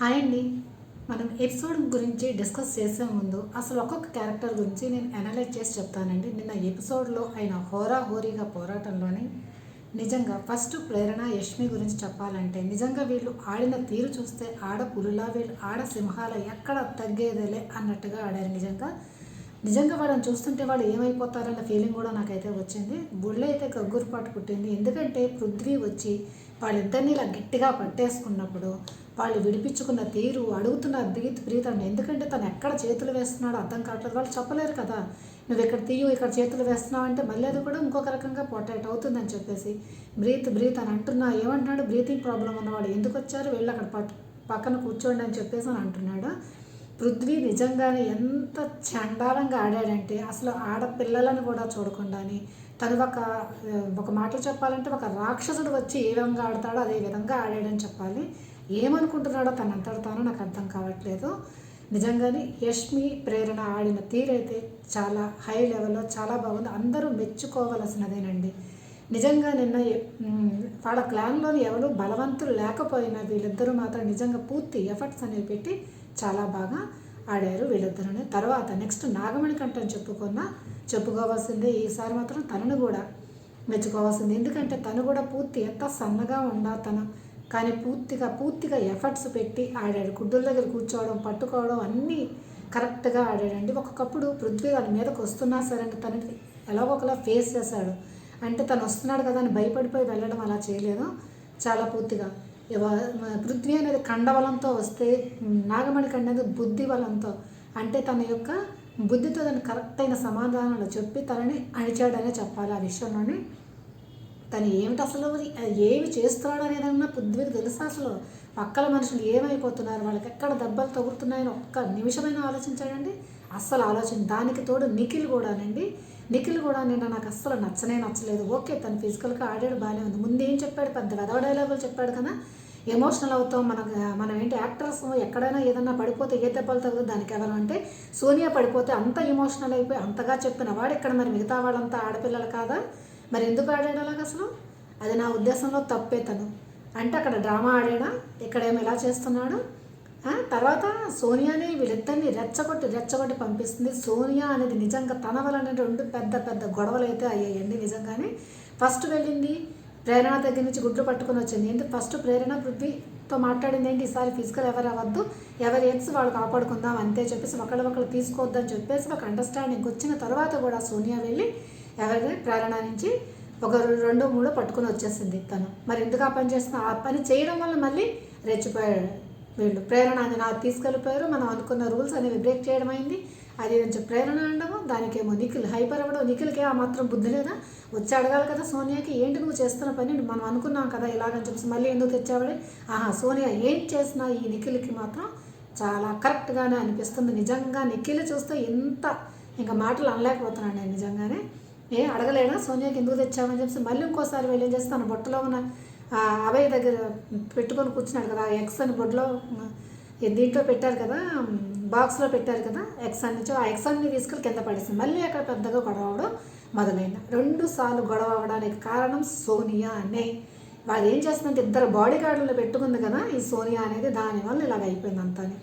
Hi అండి. మనం episode గురించి డిస్కస్ చేసే ముందు అసలు ఒక్కొక్క క్యారెక్టర్ గురించి నేను అనలైజ్ చేసి చెప్తానండి. నిన్న ఎపిసోడ్లో ఆయన హోరా హోరీగా పోరాటంలోని నిజంగా ఫస్ట్ ప్రేరణ యష్మి గురించి చెప్పాలంటే నిజంగా వీళ్ళు ఆడిన తీరు చూస్తే ఆడ పులులా వీళ్ళు ఆడ సింహాల ఎక్కడ తగ్గేదేలే అన్నట్టుగా ఆడారు నిజంగా. నిజంగా వాళ్ళని చూస్తుంటే వాళ్ళు ఏమైపోతారన్న ఫీలింగ్ కూడా నాకైతే వచ్చింది. బుళ్ళు అయితే గగ్గురుపాటు పుట్టింది. ఎందుకంటే పృథ్వీ వచ్చి వాళ్ళిద్దరిని ఇలా గట్టిగా పట్టేసుకున్నప్పుడు వాళ్ళు విడిపించుకున్న తీరు అడుగుతున్న ప్రీతి ప్రీతండి ఎందుకంటే తను ఎక్కడ చేతులు వేస్తున్నాడో అర్థం కావట్లేదు. వాళ్ళు చెప్పలేరు కదా. నువ్వు ఇక్కడ తీయు ఇక్కడ చేతులు వేస్తున్నావు అంటే మళ్ళీ అది కూడా ఇంకొక రకంగా పొటాట్ అవుతుందని చెప్పేసి బ్రీత్ బ్రీత్ అని అంటున్నా. ఏమంటున్నాడు? బ్రీతింగ్ ప్రాబ్లం ఉన్నవాడు ఎందుకు వచ్చారు? వెళ్ళి అక్కడ పట్ పక్కన కూర్చోండి అని చెప్పేసి అని అంటున్నాడు? పృథ్వీ నిజంగానే ఎంత చండాలంగా ఆడాడంటే అసలు ఆడపిల్లలను కూడా చూడకుండాని తను ఒక ఒక మాటలు చెప్పాలంటే ఒక రాక్షసుడు వచ్చి ఏ విధంగా ఆడతాడో అదే విధంగా ఆడాడని చెప్పాలి. ఏమనుకుంటున్నాడో తను అంతటి తానో నాకు అర్థం కావట్లేదు. నిజంగానే యష్మి ప్రేరణ ఆడిన తీరైతే చాలా హై లెవెల్లో చాలా బాగుంది. అందరూ మెచ్చుకోవలసినదేనండి. నిజంగా నిన్న వాళ్ళ క్లాన్లోని ఎవరు బలవంతులు లేకపోయినా వీళ్ళిద్దరూ మాత్రం నిజంగా పూర్తి ఎఫర్ట్స్ అనేవి పెట్టి చాలా బాగా ఆడారు వీళ్ళిద్దరూనే. తర్వాత నెక్స్ట్ నాగమణి కంఠం చెప్పుకున్నా చెప్పుకోవాల్సిందే ఈసారి మాత్రం తనను కూడా మెచ్చుకోవాల్సింది. ఎందుకంటే తను కూడా పూర్తి ఎంత సన్నగా ఉండా తను కానీ పూర్తిగా పూర్తిగా ఎఫర్ట్స్ పెట్టి ఆడాడు. గుడ్డుల దగ్గర కూర్చోవడం పట్టుకోవడం అన్నీ కరెక్ట్గా ఆడాడండి. ఒక్కొక్కప్పుడు పృథ్వీ వాళ్ళ మీదకి వస్తున్నా సరే అంటే తనకి ఎలాగో ఒకలా ఫేస్ చేశాడు. అంటే తను వస్తున్నాడు కదా అని భయపడిపోయి వెళ్ళడం అలా చేయలేదు. చాలా పూర్తిగా. పృథ్వీ అనేది కండబలంతో వస్తే నాగమణి అనేది బుద్ధి బలంతో అంటే తన యొక్క బుద్ధితో దాన్ని కరెక్ట్ అయిన సమాధానాలు చెప్పి తనని అణిచాడనే చెప్పాలి ఆ విషయంలోని. తను ఏమిటి అసలు ఏమి చేస్తున్నాడు అనేదన్నా పృథ్వీకి తెలుసా అసలు? పక్కల మనుషులు ఏమైపోతున్నారు? వాళ్ళకి ఎక్కడ దెబ్బలు తగులుతున్నాయని ఒక్క నిమిషమైనా ఆలోచించాడండి. అస్సలు ఆలోచన దానికి తోడు నిఖిల్ కూడానండి. నిఖిల్ కూడా నిన్న నాకు అస్సలు నచ్చనే నచ్చలేదు. ఓకే తను ఫిజికల్గా ఆడాడు బాగానే ఉంది. ముందు ఏం చెప్పాడు? పెద్ద వెదవ డైలాగులు చెప్పాడు కదా. ఎమోషనల్ అవుతాం మన మనం ఏంటి యాక్టర్స్? ఎక్కడైనా ఏదన్నా పడిపోతే ఏ దెబ్బలు తగ్గుతుంది దానికి ఎవరు అంటే సోనియా పడిపోతే అంత ఎమోషనల్ అయిపోయి అంతగా చెప్పిన వాడు ఇక్కడ మరి మిగతా వాళ్ళంతా ఆడపిల్లలు కాదా? మరి ఎందుకు ఆడాడు అలాగ అసలు? అది నా ఉద్దేశంలో తప్పే తను. అంటే అక్కడ డ్రామా ఆడాడా? ఇక్కడేమో ఎలా చేస్తున్నాడు? తర్వాత సోనియాని వీళ్ళిద్దరిని రెచ్చగొట్టి రెచ్చగొట్టి పంపిస్తుంది. సోనియా అనేది నిజంగా తన వలన రెండు పెద్ద పెద్ద గొడవలు అయితే అయ్యాయండి నిజంగానే. ఫస్ట్ వెళ్ళింది ప్రేరణ దగ్గర నుంచి గుడ్లు పట్టుకుని వచ్చింది. ఏంటి? ఫస్ట్ ప్రేరణ పృథ్వీతో మాట్లాడింది ఏంటి? ఈసారి ఫిజికల్ ఎవరు అవ్వద్దు ఎవరి ఎక్స్ వాళ్ళు కాపాడుకుందాం అంతే చెప్పేసి ఒకళ్ళు ఒకళ్ళు తీసుకోవద్దని చెప్పేసి ఒక అండర్స్టాండింగ్ వచ్చిన తర్వాత కూడా సోనియా వెళ్ళి ఎవరి ప్రేరణ నుంచి ఒక రెండు మూడు పట్టుకొని వచ్చేసింది తను. మరి ఎందుకు ఆ పని చేస్తున్నా ఆ పని చేయడం వల్ల మళ్ళీ రెచ్చిపోయాడు వీళ్ళు. ప్రేరణ అని నాకు తీసుకెళ్ళిపోయారు. మనం అనుకున్న రూల్స్ అనేవి బ్రేక్ చేయడం అయింది. అది నుంచి ప్రేరణ అనడము దానికేమో నిఖిల్ హైపర్ అవ్వడం. నిఖిల్కి ఆ మాత్రం బుద్ధి లేదా? వచ్చి అడగాలి కదా సోనియాకి. ఏంటి నువ్వు చేస్తున్న పని? మనం అనుకున్నాం కదా ఇలాగని చెప్పేసి మళ్ళీ ఎందుకు తెచ్చావాడే ఆహా సోనియా ఏం చేసినా ఈ నిఖిల్కి మాత్రం చాలా కరెక్ట్గానే అనిపిస్తుంది. నిజంగా నిఖిల్ చూస్తే ఎంత ఇంకా మాటలు అనలేకపోతున్నాను నేను నిజంగానే. ఏ అడగలేనా? సోనియాకి ఎందుకు తెచ్చామని చెప్పి మళ్ళీ ఇంకోసారి వెళ్ళి ఏం చేస్తాను బొట్టలో ఉన్న అభయ దగ్గర పెట్టుకొని కూర్చున్నాడు కదా ఎక్స్ అని బొడ్లో దీంట్లో పెట్టారు కదా బాక్స్లో పెట్టారు కదా ఎక్స్ నుంచి ఆ ఎక్స్ అన్ని కింద పడేసింది. మళ్ళీ అక్కడ పెద్దగా గొడవ అవడం మొదలైంది. రెండు సార్లు గొడవ అవడానికి కారణం సోనియా అనే. వాళ్ళు ఏం చేస్తుందంటే ఇద్దరు బాడీ గార్డులు పెట్టుకుంది కదా ఈ సోనియా అనేది దానివల్ల ఇలాగ అయిపోయింది అంతాని.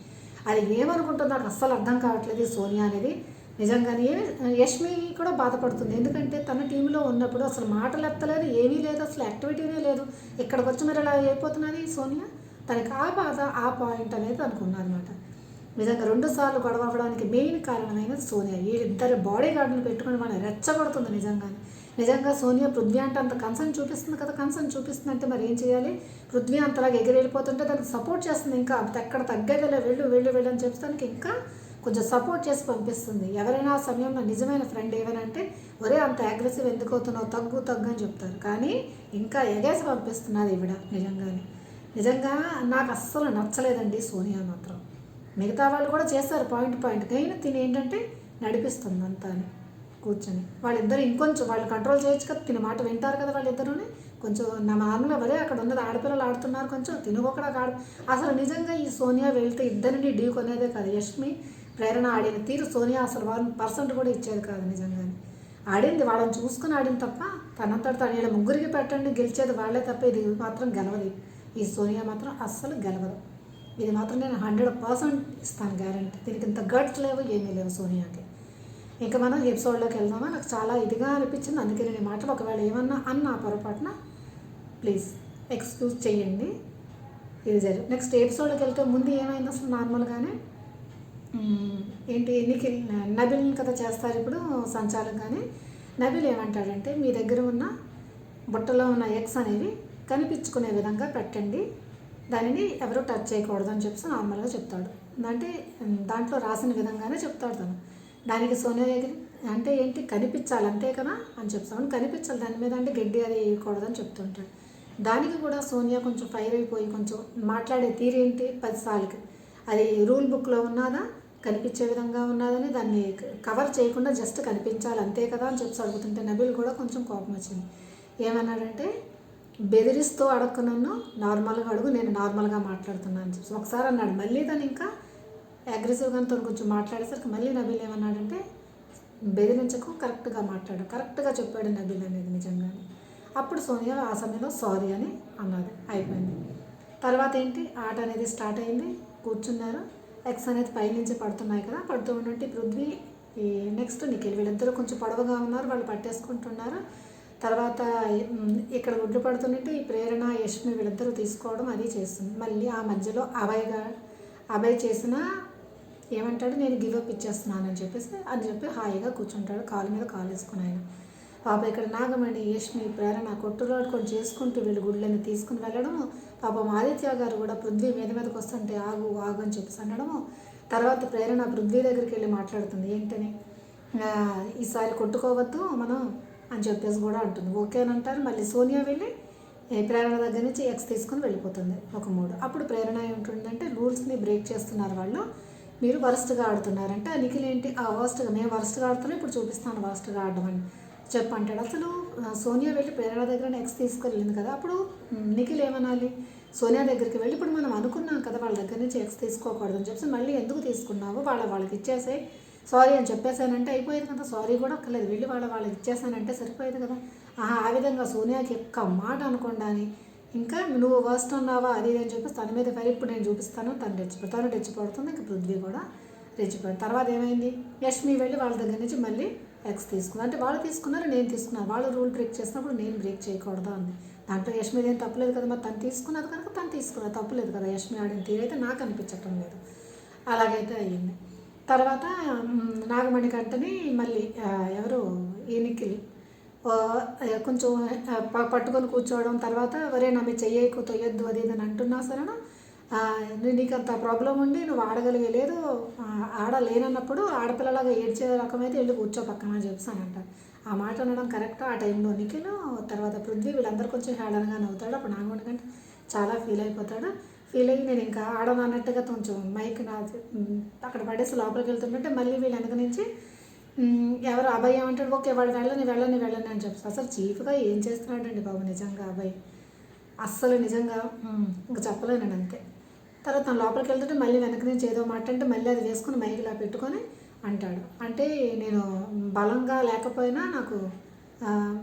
అది ఏమనుకుంటుందో నాకు అస్సలు అర్థం కావట్లేదు ఈ సోనియా అనేది. నిజంగానే యష్మి కూడా బాధపడుతుంది. ఎందుకంటే తన టీంలో ఉన్నప్పుడు అసలు మాటలు ఎత్తలేదు ఏమీ లేదు అసలు యాక్టివిటీనే లేదు. ఇక్కడికి వచ్చి మరి ఇలా అయిపోతున్నది సోనియా? తనకి ఆ బాధ ఆ పాయింట్ అనేది తనకు అనమాట నిజంగా రెండు సార్లు గొడవ అవ్వడానికి మెయిన్ కారణమైనది సోనియా. వీళ్ళిద్దరు బాడీ గార్డును పెట్టుకుని మనం రెచ్చగొడుతుంది నిజంగానే. నిజంగా సోనియా పృథ్వీ అంటే అంత కన్సర్న్ చూపిస్తుంది కదా కన్సర్న్ చూపిస్తుంది అంటే మరి ఏం చేయాలి? పృథ్వీ అంతలాగా ఎగిరి వెళ్ళిపోతుంటే దానికి సపోర్ట్ చేస్తుంది ఇంకా. ఎక్కడ తగ్గేదిలే వెళ్ళు వెళ్ళు వెళ్ళు అని చెప్తానికి దానికి ఇంకా కొంచెం సపోర్ట్ చేసి పంపిస్తుంది. ఎవరైనా ఆ సమయంలో నిజమైన ఫ్రెండ్ ఏమనంటే ఒరే అంత అగ్రెసివ్ ఎందుకు అవుతున్నావు? తగ్గు తగ్గు అని చెప్తారు. కానీ ఇంకా ఎగేసి పంపిస్తున్నది ఈవిడ నిజంగానే. నిజంగా నాకు అస్సలు నచ్చలేదండి సోనియా మాత్రం. మిగతా వాళ్ళు కూడా చేస్తారు పాయింట్ పాయింట్ కానీ తిని ఏంటంటే నడిపిస్తుంది అంతా అని కూర్చొని. వాళ్ళిద్దరు ఇంకొంచెం వాళ్ళు కంట్రోల్ చేయొచ్చు కదా తిన మాట వింటారు కదా వాళ్ళిద్దరూనే. కొంచెం నా మామూలు వరే అక్కడ ఉన్నది ఆడపిల్లలు ఆడుతున్నారు కొంచెం తినుకోకడా ఆడ అసలు నిజంగా ఈ సోనియా వెళ్తే ఇద్దరిని ఢీ కొనేదే కాదు యష్మి. ప్రేరణ ఆడిన తీరు సోనియా అసలు వన్ పర్సెంట్ కూడా ఇచ్చేది కాదు నిజంగానే. ఆడింది వాళ్ళని చూసుకుని ఆడింది తప్ప తనంతట తను ఇలా ముగ్గురికి పెట్టండి గెలిచేది వాళ్ళే తప్ప ఇది మాత్రం గెలవదు. ఈ సోనియా మాత్రం అస్సలు గెలవదు. ఇది మాత్రం నేను హండ్రెడ్ పర్సెంట్ ఇస్తాను గ్యారంటీ. దీనికి ఇంత గట్స్ లేవు ఏమీ లేవు సోనియాకి. ఇంకా మనం ఎపిసోడ్లోకి వెళ్దామా? నాకు చాలా ఇదిగా అనిపించింది. అందుకే నేను మాట మాటలు ఒకవేళ ఏమన్నా అన్న పొరపాటున ప్లీజ్ ఎక్స్క్యూజ్ చేయండి. ఇది జరిగి. నెక్స్ట్ ఎపిసోడ్కి వెళ్తే ముందు ఏమైంది అసలు నార్మల్గానే? ఏంటి నిఖిల్ నబిల్ కథ చేస్తారు ఇప్పుడు సంచాలక్ కానీ నబిల్ ఏమంటాడంటే మీ దగ్గర ఉన్న బుట్టలో ఉన్న ఎగ్స్ అనేవి కనిపించుకునే విధంగా పెట్టండి. దానిని ఎవరు టచ్ చేయకూడదు అని చెప్పి నార్మల్గా చెప్తాడు. అంటే దాంట్లో రాసిన విధంగానే చెప్తాడు తను. దానికి సోనియా అంటే ఏంటి? కనిపించాలి అంతే కదా అని చెప్తాను కనిపించాలి. దాని మీద అంటే గడ్డి అది వేయకూడదు అని చెప్తుంటాడు దానికి కూడా సోనియా కొంచెం ఫైర్ అయిపోయి కొంచెం మాట్లాడే తీరేంటి? పదిసార్లకి అది రూల్ బుక్లో ఉన్నదా? కనిపించే విధంగా ఉన్నదని దాన్ని కవర్ చేయకుండా జస్ట్ కనిపించాలి. అంతే కదా అని చెప్పి అడుగుతుంటే నబిల్ కూడా కొంచెం కోపం వచ్చింది. ఏమన్నాడంటే బెదిరిస్తూ అడగ నన్ను నార్మల్గా అడుగు నేను నార్మల్గా మాట్లాడుతున్నాను అని చెప్పి ఒకసారి అన్నాడు. మళ్ళీ తను ఇంకా అగ్రెసివ్గా తను కొంచెం మాట్లాడేసరికి మళ్ళీ నబిల్ ఏమన్నాడంటే బెదిరించకు కరెక్ట్గా మాట్లాడు. కరెక్ట్గా చెప్పాడు నబిల్ అనేది నిజంగానే. అప్పుడు సోనియా ఆ సమయంలో సారీ అని అన్నది. అయిపోయింది. తర్వాత ఏంటి? ఆట అనేది స్టార్ట్ అయింది. కూర్చున్నారు. ఎక్స్ అనేది పైనుంచి పడుతున్నాయి కదా పడుతూ ఉన్నట్టు పృథ్వీ ఈ నెక్స్ట్ నిఖిల్ వీళ్ళిద్దరూ కొంచెం పొడవుగా ఉన్నారు వాళ్ళు పట్టేసుకుంటున్నారు. తర్వాత ఇక్కడ గుడ్లు పడుతున్నట్టు ఈ ప్రేరణ యష్మి వీళ్ళిద్దరూ తీసుకోవడం అది చేస్తుంది. మళ్ళీ ఆ మధ్యలో అభయ్గా అభయ్ చేసిన ఏమంటాడు నేను గివ్ అప్ ఇచ్చేస్తున్నాను అని చెప్పేసి అని చెప్పి హాయిగా కూర్చుంటాడు కాలు మీద కాలు వేసుకుని ఆయన. పాప ఇక్కడ నాగమణి యష్మి ప్రేరణ కొట్టులాడుకొని చేసుకుంటూ వీళ్ళు గుళ్ళని తీసుకుని వెళ్ళడము. పాపం ఆదిత్య గారు కూడా పృథ్వీ మీద మీదకి వస్తుంటే ఆగు ఆగు అని చెప్పేసి అనడము. తర్వాత ప్రేరణ పృథ్వీ దగ్గరికి వెళ్ళి మాట్లాడుతుంది. ఏంటని? ఈసారి కొట్టుకోవద్దు మనం అని చెప్పేసి కూడా అంటుంది. ఓకే అని అంటారు. మళ్ళీ సోనియా వెళ్ళి ప్రేరణ దగ్గర నుంచి ఎక్స్ తీసుకొని వెళ్ళిపోతుంది. ఒక మూడు. అప్పుడు ప్రేరణ ఏముంటుందంటే రూల్స్ని బ్రేక్ చేస్తున్నారు వాళ్ళు. మీరు వరస్ట్గా ఆడుతున్నారంటే. నిఖిల్ ఏంటి? ఆ వరస్ట్గా. మేము వరస్ట్గా ఆడుతున్నాం. ఇప్పుడు చూపిస్తాను వరస్ట్గా ఆడడం అని చెప్పంటాడు. అసలు సోనియా వెళ్ళి ప్రేరణ దగ్గర ఎక్స్ తీసుకెళ్ళింది కదా అప్పుడు నిఖిల్ ఏమనాలి? సోనియా దగ్గరికి వెళ్ళి ఇప్పుడు మనం అనుకున్నాం కదా వాళ్ళ దగ్గర నుంచి ఎక్స్ తీసుకోకూడదు అని చెప్పి మళ్ళీ ఎందుకు తీసుకున్నావు? వాళ్ళ వాళ్ళకి ఇచ్చేసాయి. సారీ అని చెప్పేసానంటే అయిపోయేది కదా సారీ కూడా అక్కర్లేదు. వెళ్ళి వాళ్ళ వాళ్ళకి ఇచ్చేసానంటే సరిపోయేది కదా. ఆహా ఆ విధంగా సోనియాకి ఒక్క మాట అనుకోండి ఇంకా నువ్వు వర్స్ట్ ఉన్నావా? అది అని చెప్పేసి తన మీద ఫైర్ ఇప్పుడు నేను చూపిస్తాను. తను రెచ్చిపో తను రెచ్చిపడుతుంది ఇంకా పృథ్వీ కూడా రెచ్చిపోయాడు. తర్వాత ఏమైంది? యష్మి వెళ్ళి వాళ్ళ దగ్గర నుంచి మళ్ళీ ఎక్స్ తీసుకున్నారు అంటే వాళ్ళు తీసుకున్నారు నేను తీసుకున్నాను. వాళ్ళు రూల్ బ్రేక్ చేసినప్పుడు నేను బ్రేక్ చేయకూడదు అంది. దాంట్లో యష్మి ఏం తప్పలేదు కదా మరి తను తీసుకున్నది కనుక తను తీసుకున్నది. తప్పలేదు కదా యష్మి ఆడిన తీరైతే నాకు అనిపించటం లేదు. అలాగైతే అయ్యింది. తర్వాత నాగమణి కంటని మళ్ళీ ఎవరు ఈ నిఖిల్ కొంచెం పట్టుకొని కూర్చోవడం తర్వాత వరే నా మీద చెయ్యకు తొయ్యొద్దు అది ఇది అని అంటున్నా సరేనా? నీకు అంత ప్రాబ్లం ఉండి నువ్వు ఆడగలిగే లేదు. ఆడలేనన్నప్పుడు ఆడపిల్లలాగా ఏడ్చే రకమైతే వెళ్ళి కూర్చో పక్కన అని ఆ మాట అనడం కరెక్ట్ ఆ టైంలో నిఖిల్ తర్వాత పృథ్వీ వీళ్ళందరూ కొంచెం హేళనగా నవ్వుతాడు. అప్పుడు నాగమణి కంటే చాలా ఫీల్ అయిపోతాడు. ఫీల్ అయ్యి నేను ఇంకా ఆడను అన్నట్టుగా కొంచెం మైక్ నా అక్కడ పడేసి లోపలికి వెళ్తుంటే మళ్ళీ వీళ్ళు వెనక నుంచి ఎవరు అబ్బాయి ఏమంటాడు ఓకే వాడు వెళ్ళని వెళ్ళని వెళ్ళని అని చెప్పి అసలు చీఫ్గా ఏం చేస్తున్నాడండి బాబు నిజంగా అబ్బాయి అస్సలు నిజంగా ఇంకా చెప్పలేనండి అంతే. తర్వాత తను లోపలికి వెళ్తుంటే మళ్ళీ వెనక నుంచి ఏదో మాట అంటే మళ్ళీ అది వేసుకుని మైకిలా పెట్టుకొని అంటాడు. అంటే నేను బలంగా లేకపోయినా నాకు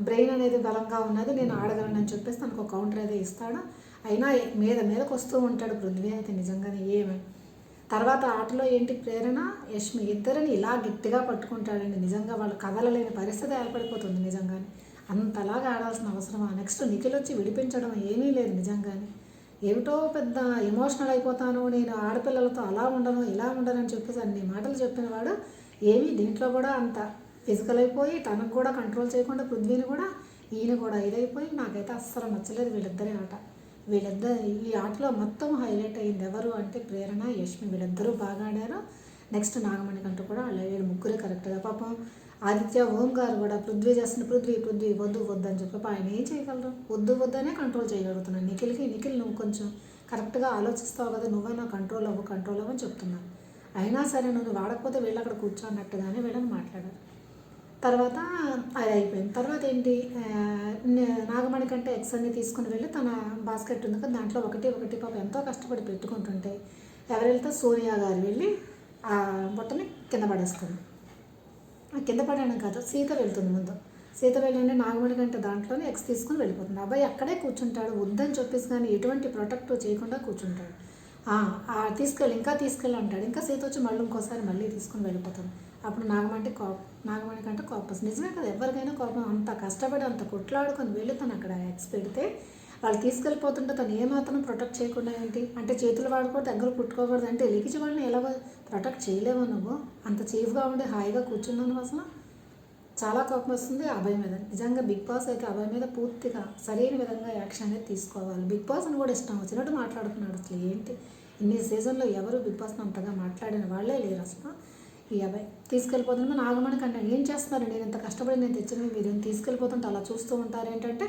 బ్రెయిన్ అనేది బలంగా ఉన్నది నేను ఆడగలను అని చెప్పేసి తనకు ఒక కౌంటర్ అయితే ఇస్తాడు. అయినా మీద మీదకు వస్తూ ఉంటాడు పృథ్వీ అయితే నిజంగానే ఏమి. తర్వాత ఆటలో ఏంటి ప్రేరణ? యష్మి. ఇద్దరిని ఇలా గట్టిగా పట్టుకుంటాడండి. నిజంగా వాళ్ళు కదలలేని పరిస్థితి ఏర్పడిపోతుంది నిజంగానే. అంతలాగా ఆడాల్సిన అవసరమా? నెక్స్ట్ నిఖిల్ వచ్చి విడిపించడం ఏమీ లేదు నిజంగానే. ఏమిటో పెద్ద ఎమోషనల్ అయిపోతాను నేను ఆడపిల్లలతో అలా ఉండను ఇలా ఉండను అని చెప్పేసి అన్ని మాటలు చెప్పిన వాడు ఏమీ దీంట్లో కూడా అంత ఫిజికల్ అయిపోయి తనకు కూడా కంట్రోల్ చేయకుండా పృథ్వీని కూడా ఈయన కూడా ఇదైపోయి నాకైతే అస్సలు నచ్చలేదు వీళ్ళిద్దరి ఆట. వీళ్ళిద్దరు ఈ ఆటలో మొత్తం హైలైట్ అయింది ఎవరు అంటే ప్రేరణ యష్మి. వీళ్ళిద్దరూ బాగా ఆడారు. నెక్స్ట్ నాగమణి కంటూ కూడా వాళ్ళు వీళ్ళు ముగ్గురే కరెక్ట్గా పాపం ఆదిత్య ఓం గారు కూడా పృథ్వీ చేస్తున్న పృథ్వీ పృథ్వీ వద్దు వద్దు అని చెప్పి ఆయన ఏం చేయగలరు? వద్దు వద్దనే కంట్రోల్ చేయగలుగుతున్నాను నిఖిల్కి నిఖిల్ నువ్వు కొంచెం కరెక్ట్గా ఆలోచిస్తావు కదా నువ్వైనా కంట్రోల్ అవ్వు కంట్రోల్ అవ్వని చెప్తున్నాను అయినా సరే నువ్వు వాడకపోతే వీళ్ళు అక్కడ కూర్చోన్నట్టుగానే వీళ్ళని మాట్లాడారు. తర్వాత అది అయిపోయింది. తర్వాత ఏంటి? నాగమణి కంటే ఎగ్స్ అన్ని తీసుకుని వెళ్ళి తన బాస్కెట్ ఉంది కదా దాంట్లో ఒకటి ఒకటి పాప ఎంతో కష్టపడి పెట్టుకుంటుంటే ఎవరు వెళ్తే సోనియా గారు వెళ్ళి ఆ బుట్టని కింద పడేస్తుంది కింద పడడం కాదు సీత వెళ్తుంది ముందు. సీత వెళ్ళండి నాగమణి గంట దాంట్లోనే ఎక్స్ తీసుకుని వెళ్ళిపోతుంది. అబ్బాయి అక్కడే కూర్చుంటాడు వద్దని చెప్పేసి కానీ ఎటువంటి ప్రొటెక్ట్ చేయకుండా కూర్చుంటాడు. తీసుకెళ్ళి ఇంకా తీసుకెళ్ళి అంటాడు. ఇంకా సీత వచ్చి మళ్ళీ ఇంకోసారి మళ్ళీ తీసుకుని వెళ్ళిపోతుంది. అప్పుడు నాగమంటే కోపం నాగమణి కంటే కోపం. నిజమే కదా ఎవరికైనా కోపం. అంత కష్టపడి అంత కొట్లాడుకొని వెళ్ళి తను అక్కడ ఎక్స్ పెడితే వాళ్ళు తీసుకెళ్ళిపోతుంటే తను ఏమాత్రం ప్రొటెక్ట్ చేయకుండా ఏంటి? అంటే చేతులు వాడుకో దగ్గర పుట్టుకోకూడదు అంటే ఎలిగించి వాళ్ళని ఎలా ప్రొటెక్ట్ చేయలేవు నువ్వు? అంత చీఫ్గా ఉండి హాయిగా కూర్చున్నాను అసలు. చాలా కోపం వస్తుంది అభయ్ మీద. నిజంగా బిగ్ బాస్ అయితే అభయ్ మీద పూర్తిగా సరైన విధంగా యాక్షన్ అనేది తీసుకోవాలి. బిగ్ బాస్ అని కూడా ఇష్టం వచ్చినట్టు మాట్లాడుతున్నాడు అసలు ఏంటి? ఇన్ని సీజన్లో ఎవరు బిగ్ బాస్ని అంతగా మాట్లాడిన వాళ్ళే లేరు అసలు ఈ అబ్బాయి. తీసుకెళ్ళిపోతున్నా నాగమణికి అంటే ఏం చేస్తున్నారు? నేను ఇంత కష్టపడి నేను తెచ్చిన మీరు తీసుకెళ్ళిపోతుంటే అలా చూస్తూ ఉంటారు ఏంటంటే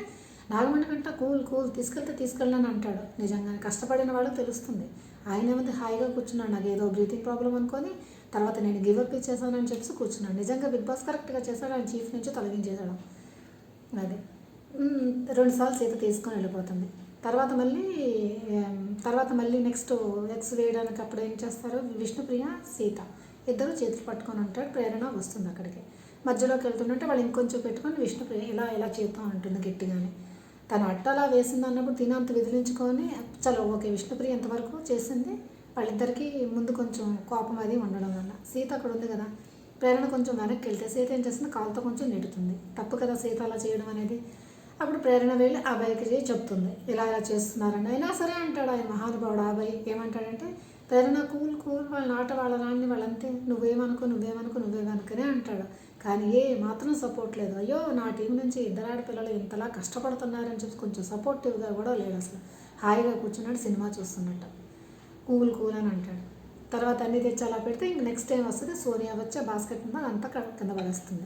నాగమణి కంటే కూల్ కూల్ తీసుకెళ్తే తీసుకెళ్ళని అంటాడు. నిజంగానే కష్టపడిన వాడు తెలుస్తుంది. ఆయన ఏమైతే హాయిగా కూర్చున్నాడు నాకు ఏదో బ్రీతింగ్ ప్రాబ్లం అనుకొని తర్వాత నేను గివప్ ఇచ్చేసానని చెప్పి కూర్చున్నాడు. నిజంగా బిగ్ బాస్ కరెక్ట్గా చేశాడు. ఆయన చీఫ్ నుంచి తొలగించేశాడు. అది. రెండుసార్లు సీత తీసుకొని వెళ్ళిపోతుంది. తర్వాత మళ్ళీ తర్వాత మళ్ళీ నెక్స్ట్ ఎక్స్ వేయడానికి అప్పుడు ఏం చేస్తారు? విష్ణుప్రియ సీత ఇద్దరు చేతులు పట్టుకొని ఉంటాడు ప్రేరణ వస్తుంది అక్కడికి. మధ్యలోకి వెళ్తుంటే వాళ్ళు ఇంకొంచెం పెట్టుకొని విష్ణుప్రియ ఇలా ఇలా చేద్దాం అంటుంది గట్టిగానే. తను అట్టలా వేసింది అన్నప్పుడు తిన అంత విదిలించుకొని చలో ఓకే విష్ణుప్రియ ఎంతవరకు చేసింది? వాళ్ళిద్దరికీ ముందు కొంచెం కోపం అది ఉండడం వల్ల. సీత అక్కడ ఉంది కదా ప్రేరణ కొంచెం వెనక్కి వెళ్తే సీత ఏం చేస్తుంది? కాలుతో కొంచెం నెడుతుంది తప్పు కదా సీత అలా చేయడం అనేది? అప్పుడు ప్రేరణ వెళ్ళి అబ్బాయికి చెప్తుంది. ఇలా ఇలా చేస్తున్నారని. అయినా సరే అంటాడు ఆయన మహానుభావుడు అబ్బాయి. ఏమంటాడంటే ప్రేరణ కూల్ కూల్ వాళ్ళ నాట వాళ్ళ రాణి వాళ్ళంతే. నువ్వేమనుకో నువ్వేమనుకో నువ్వేమనుకునే అంటాడు. కానీ ఏ మాత్రం సపోర్ట్ లేదు. అయ్యో నా టీం నుంచి ఇద్దరు ఆడపిల్లలు ఇంతలా కష్టపడుతున్నారని చెప్పి కొంచెం సపోర్టివ్గా కూడా లేడు అసలు. హాయిగా కూర్చున్నాడు సినిమా చూస్తున్నట్టు. కూల్ కూల్ అని అంటాడు. తర్వాత అన్ని తెచ్చి అలా పెడితే ఇంక నెక్స్ట్ టైం వస్తుంది సోనియా వచ్చే బాస్కెట్ మీద అంతా క- కింద పడేస్తుంది.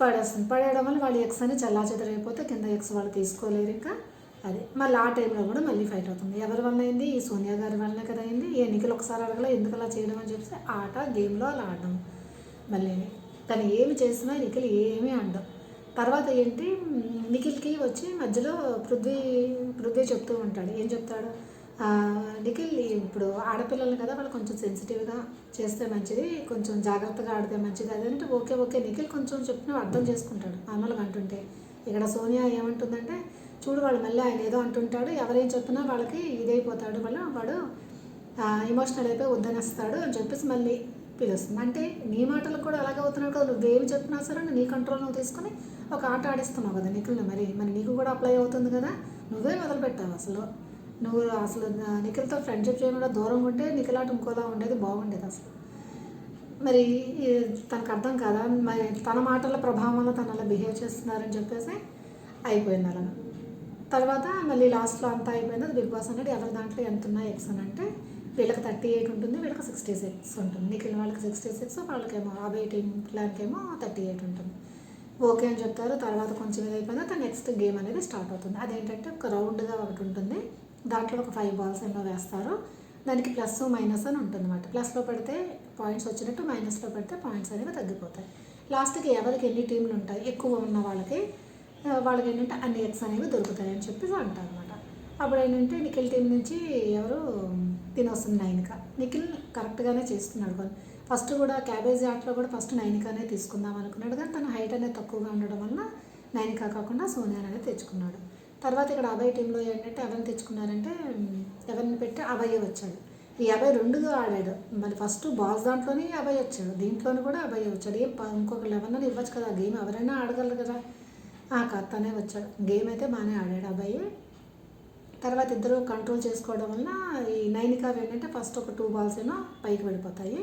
పడేస్తుంది. పడేయడం వల్ల వాళ్ళు ఎక్స్ అని చల్లా చెదరైపోతే కింద ఎక్స్ వాళ్ళు తీసుకోలేరు ఇంకా. అది. మళ్ళీ ఆ టైంలో కూడా మళ్ళీ ఫైట్ అవుతుంది. ఎవరి వల్ల అయింది? ఈ సోనియా గారి వల్లనే కదా అయింది. ఏ ఒకసారి అడగలే ఎందుకు అలా చేయడం అని చెప్పి ఆట గేమ్లో అలా ఆడడం. మళ్ళీ తను ఏమి చేసినా నిఖిల్ ఏమీ అండవు తర్వాత ఏంటి నిఖిల్కి వచ్చి మధ్యలో పృథ్వీ పృథ్వీ చెప్తూ ఉంటాడు. ఏం చెప్తాడు? నిఖిల్ ఇప్పుడు ఆడపిల్లలు కదా వాళ్ళు కొంచెం సెన్సిటివ్గా చేస్తే మంచిది కొంచెం జాగ్రత్తగా ఆడితే మంచిది అదంటే ఓకే ఓకే నిఖిల్ కొంచెం చెప్పిన అర్థం చేసుకుంటాడు. మామూలుగా అంటుంటే ఇక్కడ సోనియా ఏమంటుందంటే చూడు వాళ్ళు మళ్ళీ ఆయన ఏదో అంటుంటాడు ఎవరేం చెప్పినా వాళ్ళకి ఇదైపోతాడు వాళ్ళు వాడు ఇమోషనల్ అయిపోయి వద్దనేస్తాడు అని చెప్పేసి మళ్ళీ పిలుస్తుంది అంటే నీ మాటలు కూడా అలాగే అవుతున్నాడు కదా. నువ్వేమి చెప్పినా సరే నీ కంట్రోల్ నువ్వు తీసుకొని ఒక ఆట ఆడిస్తున్నావు కదా నిఖిల్ని మరి. మరి నీకు కూడా అప్లై అవుతుంది కదా? నువ్వే మొదలుపెట్టావు అసలు. నువ్వు అసలు నిఖిల్తో ఫ్రెండ్షిప్ చేయకుండా దూరం ఉంటే నిఖిల్ ఆట ఇంకోలా ఉండేది బాగుండేది అసలు. మరి తనకు అర్థం కాదా? మరి తన మాటల ప్రభావం వల్ల తను అలా బిహేవ్ చేస్తున్నారని చెప్పేసి అయిపోయింది అలా తర్వాత మళ్ళీ లాస్ట్లో అంతా అయిపోయింది. అది బిగ్ బాస్ అనేది ఎవరి దాంట్లో ఎంత ఉన్నాయి ఎక్స్ అని అంటే వీళ్ళకి థర్టీ ఎయిట్ ఉంటుంది వీళ్ళకి సిక్స్టీ సిక్స్ ఉంటుంది. నిఖిల్ వాళ్ళకి సిక్స్టీ సిక్స్ వాళ్ళకేమో యాభై టీం ప్లాన్కేమో థర్టీ ఎయిట్ ఉంటుంది. ఓకే అని చెప్తారు. తర్వాత కొంచెం ఇది తన నెక్స్ట్ గేమ్ అనేది స్టార్ట్ అవుతుంది. అదేంటంటే ఒక రౌండ్గా ఒకటి ఉంటుంది. దాంట్లో ఒక ఫైవ్ బాల్స్ ఎన్నో వేస్తారు. దానికి ప్లస్ మైనస్ అని ఉంటుంది అనమాట ప్లస్లో పెడితే పాయింట్స్ వచ్చినట్టు మైనస్లో పెడితే పాయింట్స్ అనేవి తగ్గిపోతాయి. లాస్ట్కి ఎవరికి ఎన్ని టీంలు ఉంటాయి ఎక్కువ ఉన్న వాళ్ళకి వాళ్ళకి ఏంటంటే అన్ని ఎక్స్ అనేవి దొరుకుతాయి అని చెప్పేసి అంటారు అనమాట అప్పుడు ఏంటంటే నిఖిల్ టీం నుంచి ఎవరు తినొస్తుంది నైనిక. నిఖిల్ కరెక్ట్గానే చేస్తున్నాడు కానీ ఫస్ట్ కూడా క్యాబేజీ ఆటలో కూడా ఫస్ట్ నైన్కానే తీసుకుందాం అనుకున్నాడు. కానీ తన హైట్ అనేది తక్కువగా ఉండడం వల్ల నైన్కా కాకుండా సోనియా అనేది తెచ్చుకున్నాడు. తర్వాత ఇక్కడ అభయ్ టీంలో ఏంటంటే ఎవరిని తెచ్చుకున్నారంటే ఎవరిని పెట్టి అభయ్ వచ్చాడు. ఈ అభయ్ రెండుగా ఆడాడు. మరి ఫస్ట్ బాల్స్ దాంట్లోనే అభయ్ వచ్చాడు. దీంట్లోనే కూడా అభయ్ వచ్చాడు. ఏం ఇంకొక లెవెన్ ఇవ్వచ్చు కదా. గేమ్ ఎవరైనా ఆడగలరు కదా. ఆ కాదు తనే వచ్చాడు. గేమ్ అయితే బాగానే ఆడాడు అబ్బాయి తర్వాత ఇద్దరు కంట్రోల్ చేసుకోవడం వల్ల ఈ నైనికావి ఏంటంటే ఫస్ట్ ఒక టూ బాల్స్ ఏమో పైకి వెళ్ళిపోతాయి.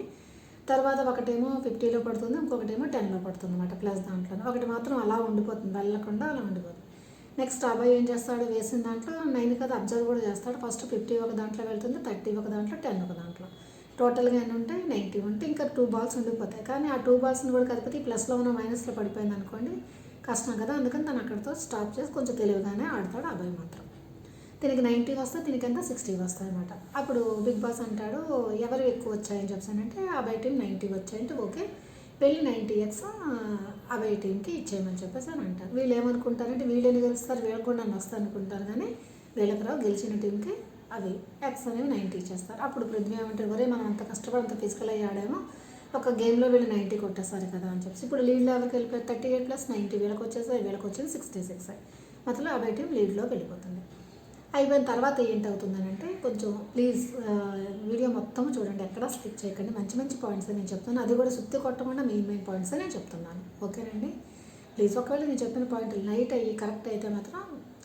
తర్వాత ఒకటేమో ఫిఫ్టీలో పడుతుంది ఇంకొకటేమో టెన్లో పడుతుంది అనమాట ప్లస్ దాంట్లో ఒకటి మాత్రం అలా ఉండిపోతుంది వెళ్ళకుండా అలా ఉండిపోతుంది. నెక్స్ట్ అబ్బాయి ఏం చేస్తాడు? వేసిన దాంట్లో నైనిక అబ్జర్వ్ కూడా చేస్తాడు. ఫస్ట్ ఫిఫ్టీ ఒక దాంట్లో వెళ్తుంది థర్టీ ఒక దాంట్లో టెన్ ఒక దాంట్లో. టోటల్గా ఎన్ని ఉంటాయి నైంటీ ఉంటే ఇంకా టూ బాల్స్ ఉండిపోతాయి. కానీ ఆ టూ బాల్స్ని కూడా కలిపితే ప్లస్లో ఉన్న మైనస్లో పడిపోయింది అనుకోండి కష్టం కదా అందుకని తను అక్కడితో స్టాప్ చేసి కొంచెం తెలివిగానే ఆడతాడు అబ్బాయి మాత్రం. దీనికి నైంటీ వస్తే దీనికి ఎంత సిక్స్టీ వస్తాయి అనమాట అప్పుడు బిగ్ బాస్ అంటాడు ఎవరు ఎక్కువ వచ్చాయని చెప్పానంటే అబ్బాయి టీం నైంటీ వచ్చాయంటే ఓకే వెళ్ళి నైంటీ ఎక్స్ అబ్బాయి టీంకి ఇచ్చేయమని చెప్పేసి అని అంటారు. వీళ్ళు ఏమనుకుంటారంటే వీళ్ళని గెలుస్తారు వీళ్ళకి కూడా నన్ను వస్తా అనుకుంటారు కానీ వీళ్ళకి రావు గెలిచిన టీంకి అవి ఎక్స్ అనేవి నైంటీ ఇచ్చేస్తారు. అప్పుడు పృథ్వీ ఏమంటారు ఒరే మనం అంత కష్టపడి అంత ఫిజికల్ అయ్యి ఆడామో ఒక గేమ్లో వీళ్ళు నైంటీ కొట్టేస్తారు కదా అని చెప్పి ఇప్పుడు లీడ్ లెవెల్కి వెళ్ళిపోయారు థర్టీ ఎయిట్ ప్లస్ నైంటీ వీళ్ళకి వచ్చేసాయి వీళ్ళకి వచ్చేది సిక్స్టీ సిక్స్ మొత్తం అబ్బాయి టీం లీడ్లోకి వెళ్ళిపోతుంది. అయిపోయిన తర్వాత ఏంటి అంటే కొంచెం ప్లీజ్ వీడియో మొత్తం చూడండి. ఎక్కడ స్కిప్ చేయకండి. మంచి మంచి పాయింట్స్ నేను చెప్తాను అది కూడా సుత్తి కొట్టకుండా మెయిన్ మెయిన్ పాయింట్స్ నేను చెప్తున్నాను. ఓకేనండి? ప్లీజ్ ఒకవేళ నేను చెప్పిన పాయింట్ లైట్ అయ్యి కరెక్ట్ అయితే మాత్రం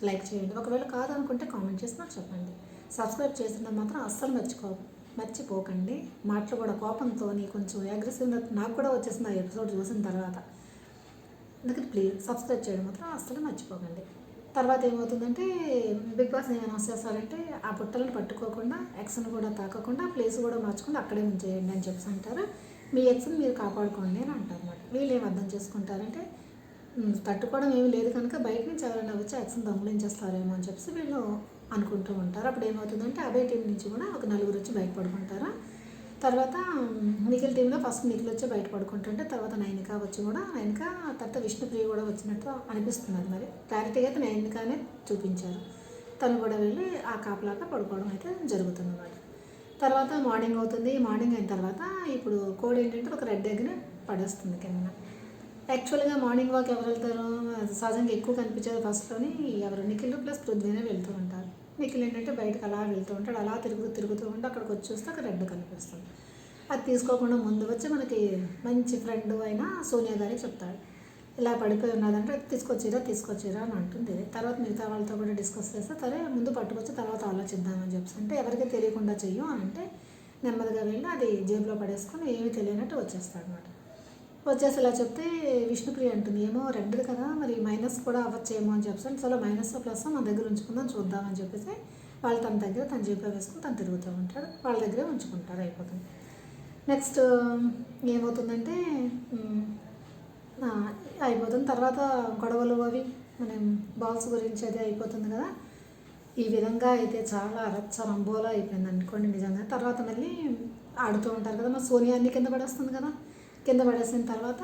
లైక్ చేయండి. ఒకవేళ కాదనుకుంటే కామెంట్ చేసి నాకు చెప్పండి. సబ్స్క్రైబ్ చేసిన మాత్రం అస్సలు మర్చిపో మర్చిపోకండి. మాటలు కూడా కోపంతో కొంచెం అగ్రెసివ్గా నాకు కూడా వచ్చేసింది ఆ ఎపిసోడ్ చూసిన తర్వాత. అందుకని ప్లీజ్ సబ్స్క్రైబ్ చేయడం మాత్రం అస్సలు మర్చిపోకండి. తర్వాత ఏమవుతుందంటే బిగ్ బాస్ ఏమైనా చేస్తారంటే ఆ బుట్టలను పట్టుకోకుండా ఎక్స్ను కూడా తాకకుండా ప్లేస్ కూడా మార్చుకుంటే అక్కడే ఉంచేయండి అని చెప్పేసి అంటారు. మీ ఎక్స్ని మీరు కాపాడుకోండి అని అంటారు వీళ్ళు ఏం అర్థం చేసుకుంటారంటే తట్టుకోవడం ఏమీ లేదు కనుక బయట నుంచి ఎవరైనా వచ్చి ఎక్స్ని దొంగలించేస్తారేమో అని చెప్పేసి వీళ్ళు అనుకుంటూ ఉంటారు. అప్పుడు ఏమవుతుందంటే అదే టీం నుంచి కూడా ఒక నలుగురు వచ్చి బయటపడుకుంటారు. తర్వాత నిఖిల్ టీంలో ఫస్ట్ నిఖిల్ వచ్చి బయట పడుకుంటుంటే తర్వాత నయనిక వచ్చి కూడా నయనిక తర్వాత విష్ణుప్రియ కూడా వచ్చినట్టు అనిపిస్తున్నది మరి. క్లారిటీగా అయితే నైనికానే చూపించారు. తను కూడా వెళ్ళి ఆ కాపలాగా పడుకోవడం అయితే జరుగుతుంది అన్నమాట తర్వాత మార్నింగ్ అవుతుంది. మార్నింగ్ అయిన తర్వాత ఇప్పుడు కోడ్ ఏంటంటే ఒక రెడ్ ఎగ్ని పడేస్తుంది కింద యాక్చువల్గా మార్నింగ్ వాక్ ఎవరు వెళ్తారు అది సహజంగా ఎక్కువ కనిపించేది ఫస్ట్లోని. ఎవరు నిఖిల్ ప్లస్ పృథ్వీనే వెళ్తూ ఉంటారు. నిఖిల్ ఏంటంటే బయటకు అలా వెళ్తూ ఉంటాడు. అలా తిరుగుతూ తిరుగుతూ ఉంటే అక్కడికి వచ్చి చూస్తే అక్కడ రెడ్ కనిపిస్తుంది అది తీసుకోకుండా ముందు వచ్చి మనకి మంచి ఫ్రెండ్ అయిన సోనియా గారికి చెప్తాడు. ఇలా పడిపోయి ఉన్నదంటే తీసుకొచ్చిరా తీసుకొచ్చిరా అని అంటుంది. తర్వాత మిగతా వాళ్ళతో కూడా డిస్కస్ చేస్తే సరే ముందు పట్టుకొచ్చి తర్వాత ఆలోచిద్దామని చెప్పి అంటే ఎవరికి తెలియకుండా చెయ్యం అని అంటే నెమ్మదిగా వెళ్ళి అది జేబులో పడేసుకొని ఏమీ తెలియనట్టు వచ్చేస్తాడు అనమాట వచ్చేసి ఇలా చెప్తే విష్ణుప్రియ అంటుంది ఏమో రెండు కదా మరి మైనస్ కూడా అవ్వచ్చేమో అని చెప్పి సో మైనస్ ప్లస్ మన దగ్గర ఉంచుకుందాం చూద్దామని చెప్పేసి వాళ్ళు తన దగ్గర తన జీపే వేసుకుని తను తిరుగుతూ ఉంటాడు. వాళ్ళ దగ్గరే ఉంచుకుంటారు అయిపోతుంది. నెక్స్ట్ ఏమవుతుందంటే అయిపోతుంది. తర్వాత గొడవలు అవి మనం బాల్స్ గురించి అది అయిపోతుంది కదా. ఈ విధంగా అయితే చాలా రచ్చరంబోలా అయిపోయింది అనుకోండి నిజంగా. తర్వాత మళ్ళీ ఆడుతూ ఉంటారు కదా మా సోనియా అన్ని కింద పడేస్తుంది కదా. కింద పడేసిన తర్వాత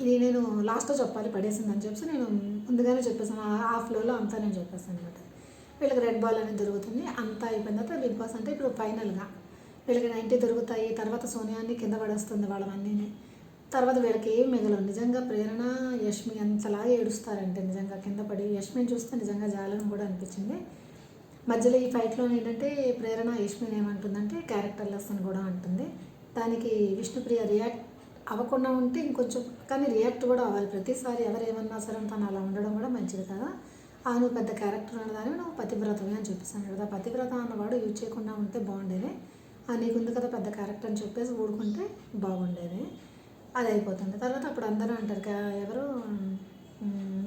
ఇది నేను లాస్ట్లో చెప్పాలి పడేసిందని చెప్పి నేను ముందుగానే చెప్పేసాను ఆ- ఫ్లోలో అంతా నేను చెప్పేసాను అనమాట వీళ్ళకి రెడ్ బాల్ అనేది దొరుకుతుంది అంతా అయిపోయిన తర్వాత బిగ్ బాస్ అంటే ఇప్పుడు ఫైనల్గా వీళ్ళకి నైంటీ దొరుకుతాయి తర్వాత సోనియాని కింద పడేస్తుంది వాళ్ళవన్నీ తర్వాత వీళ్ళకి ఏం మిగలవు. నిజంగా ప్రేరణ యష్మి అంతలా ఏడుస్తారంటే నిజంగా కింద పడి యష్మిని చూస్తే నిజంగా జాలని కూడా అనిపించింది. మధ్యలో ఈ ఫైట్లో ఏంటంటే ప్రేరణ యష్మిని ఏమంటుందంటే క్యారెక్టర్ లెస్ అని కూడా అంటుంది. దానికి విష్ణుప్రియ రియాక్ట్ అవ్వకుండా ఉంటే ఇంకొంచెం కానీ రియాక్ట్ కూడా అవ్వాలి. ప్రతిసారి ఎవరు ఏమన్నా సరే తను అలా ఉండడం కూడా మంచిది కదా. ఆ నువ్వు పెద్ద క్యారెక్టర్ అన్నదాన్ని నువ్వు పతివ్రతమే అని చెప్పేసాను కదా. పతివ్రత అన్నవాడు యూజ్ చేయకుండా ఉంటే బాగుండేది ఆ నీకుంది కదా పెద్ద క్యారెక్టర్ అని చెప్పేసి ఊడుకుంటే బాగుండేది అది అయిపోతుంది. తర్వాత అప్పుడు అందరూ అంటారు ఎవరు?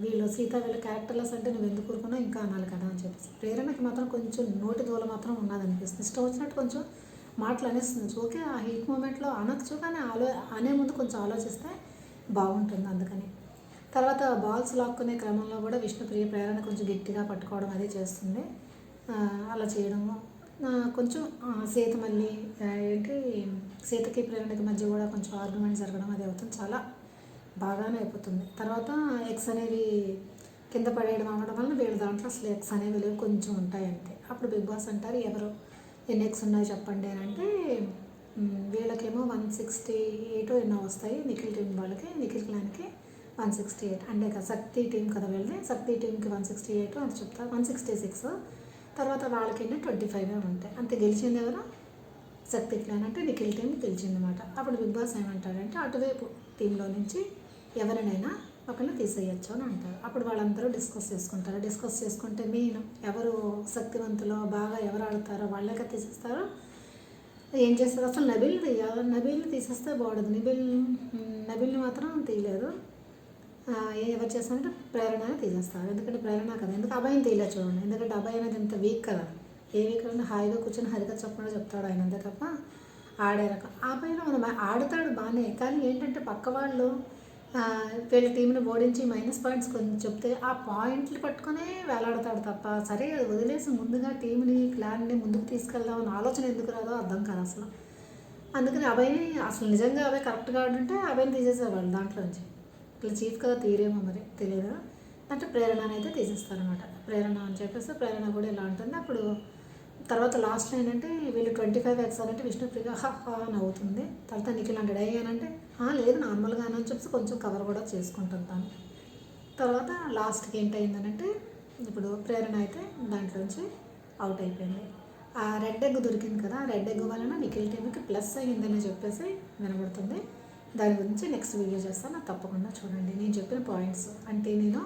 వీళ్ళు సీత వీళ్ళ క్యారెక్టర్లెస్ అంటే నువ్వు ఎందుకు ఊరుకున్నావు? ఇంకా అనాలి కదా అని చెప్పేసి. ప్రేరణకి మాత్రం కొంచెం నోటి దూల మాత్రం ఉన్నది అనిపిస్తుంది ఇష్టం వచ్చినట్టు కొంచెం మాటలు అనేస్తుంది ఓకే ఆ హీట్ మూమెంట్లో అనొచ్చు కానీ ఆలో అనే ముందు కొంచెం ఆలోచిస్తే బాగుంటుంది అందుకని. తర్వాత బాల్స్ లాక్కునే క్రమంలో కూడా విష్ణుప్రియ ప్రేరణ కొంచెం గట్టిగా పట్టుకోవడం అది చేస్తుంది. అలా చేయడము. కొంచెం సీత మళ్ళీ ఏంటి సీతకి ప్రేరణకి మధ్య కూడా కొంచెం ఆర్గ్యుమెంట్ జరగడం అది అవుతుంది. చాలా బాగానే అయిపోతుంది. తర్వాత ఎగ్స్ అనేవి కింద పడేయడం అవ్వడం వల్ల వీళ్ళ దాంట్లో అసలు ఎగ్స్ అనేవి లేవు. కొంచెం ఉంటాయి అంతే. అప్పుడు బిగ్ బాస్ అంటారు ఎవరు? ఎన్ని ఎక్స్ ఉన్నాయో చెప్పండి అని అంటే వీళ్ళకేమో వన్ సిక్స్టీ ఎయిట్ ఎన్నో వస్తాయి. నిఖిల్ టీం వాళ్ళకి నిఖిల్ క్లాన్కి వన్ సిక్స్టీ ఎయిట్ అంటే కదా శక్తి టీం కదా వెళ్ళి శక్తి టీంకి వన్ సిక్స్టీ ఎయిట్ అని చెప్తారు వన్ సిక్స్టీ సిక్స్ తర్వాత వాళ్ళకి ట్వంటీ ఫైవ్ ఉంటాయి. అంతే గెలిచింది ఎవరు? శక్తి క్లాన్ అంటే నిఖిల్ టీం గెలిచిందనమాట అప్పుడు బిగ్ బాస్ ఏమంటాడంటే అటువైపు టీంలో నుంచి ఎవరినైనా ఒకళ్ళు తీసేయచ్చు అని అంటారు. అప్పుడు వాళ్ళందరూ డిస్కస్ చేసుకుంటారు. డిస్కస్ చేసుకుంటే మెయిన్ ఎవరు శక్తివంతులో బాగా ఎవరు ఆడతారో వాళ్ళకే తీసేస్తారో. ఏం చేస్తారు? అసలు నబిల్ తీయాలి? నబిల్ని తీసేస్తే బాగుండదు. నబిల్ నబిల్ని మాత్రం తీయలేదు. ఎవరు చేస్తారంటే ప్రేరణ తీసేస్తారు. ఎందుకంటే ప్రేరణ కదా. ఎందుకు? అబ్బాయిని తీయలేదు చూడండి. ఎందుకంటే అబ్బాయి అనేది ఇంత వీక్ కదా. ఏ వీక్ అంటే హాయిగా కూర్చొని హరిగా చెప్పకుండా చెప్తాడు ఆయన అంతే తప్ప ఆడే రకం ఆ పైన మనం ఆడతాడు బాగానే. కానీ ఏంటంటే పక్క వాళ్ళు వీళ్ళ టీంని ఓడించి మైనస్ పాయింట్స్ కొంచెం చెప్తే ఆ పాయింట్లు పట్టుకునే వేలాడతాడు తప్ప సరే అది వదిలేసి ముందుగా టీంని క్లాన్ని ముందుకు తీసుకెళ్దాం అన్న ఆలోచన ఎందుకు రాదో అర్థం కాదు అసలు. అందుకని అభయ్ని అసలు నిజంగా అవే కరెక్ట్గా ఆడుంటే అభయ్ని తీసేసేవాళ్ళు దాంట్లోంచి. ఇట్లా చీఫ్ కదా తీరేమో మరి తెలియదు? అంటే ప్రేరణ అయితే తీసేస్తారనమాట ప్రేరణ అని చెప్పేసి ప్రేరణ కూడా ఇలా ఉంటుంది. అప్పుడు తర్వాత లాస్ట్ ఏంటంటే వీళ్ళు ట్వంటీ ఫైవ్ ఎక్స్ అంటే విష్ణుప్రియ హా అని అవుతుంది. తర్వాత నిఖిల్ హండ్రెడ్ అయ్యానంటే అంటే లేదు నార్మల్గా అని చెప్పి కొంచెం కవర్ కూడా చేసుకుంటుంటాను తర్వాత లాస్ట్కి ఏంటయిందనంటే ఇప్పుడు ప్రేరణ అయితే దాంట్లోంచి అవుట్ అయిపోయింది. ఆ రెడ్ ఎగ్ దొరికింది కదా ఆ రెడ్ ఎగ్ వలన నిఖిల్ టీమ్కి ప్లస్ అయ్యిందని చెప్పేసి వినబడుతుంది. దాని గురించి నెక్స్ట్ వీడియో చేస్తాను తప్పకుండా చూడండి. నేను చెప్పిన పాయింట్స్. అంటే నేను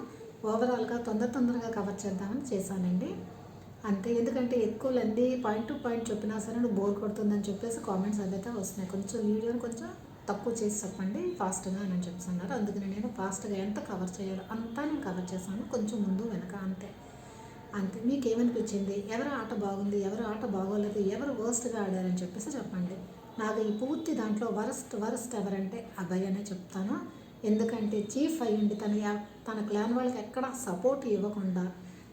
ఓవరాల్గా తొందర తొందరగా కవర్ చేద్దామని చేశానండి. అంతే. ఎందుకంటే ఎక్కువ లెంది పాయింట్ టు పాయింట్ చెప్పినా సరే నువ్వు బోర్ కొడుతుందని చెప్పేసి కామెంట్స్ అదైతే వస్తున్నాయి. కొంచెం వీడియోని కొంచెం తక్కువ చేసి చెప్పండి ఫాస్ట్గా అని చెప్పి అన్నారు అందుకని నేను ఫాస్ట్గా ఎంత కవర్ చేయాలో అంతా నేను కవర్ చేశాను కొంచెం ముందు వెనక అంతే. అంతే. మీకు ఏమనిపించింది ఎవరు ఆట బాగుంది? ఎవరు ఆట బాగోలేదు? ఎవరు వర్స్ట్గా ఆడారని చెప్పేసి చెప్పండి. నాకు ఈ పూర్తి దాంట్లో వరస్ట్ వరస్ట్ ఎవరంటే అభయ్ అనే చెప్తాను. ఎందుకంటే చీఫ్ అయ్యండి తన తన క్లాన్ వాళ్ళకి ఎక్కడ సపోర్ట్ ఇవ్వకుండా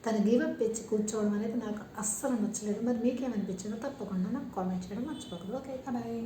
తన గివప్ ఇచ్చి కూర్చోవడం అనేది నాకు అస్సలు నచ్చలేదు. మరి మీకేమనిపించిందో తప్పకుండా నాకు కామెంట్ చేయడం మర్చిపోకూడదు ఓకే బాయ్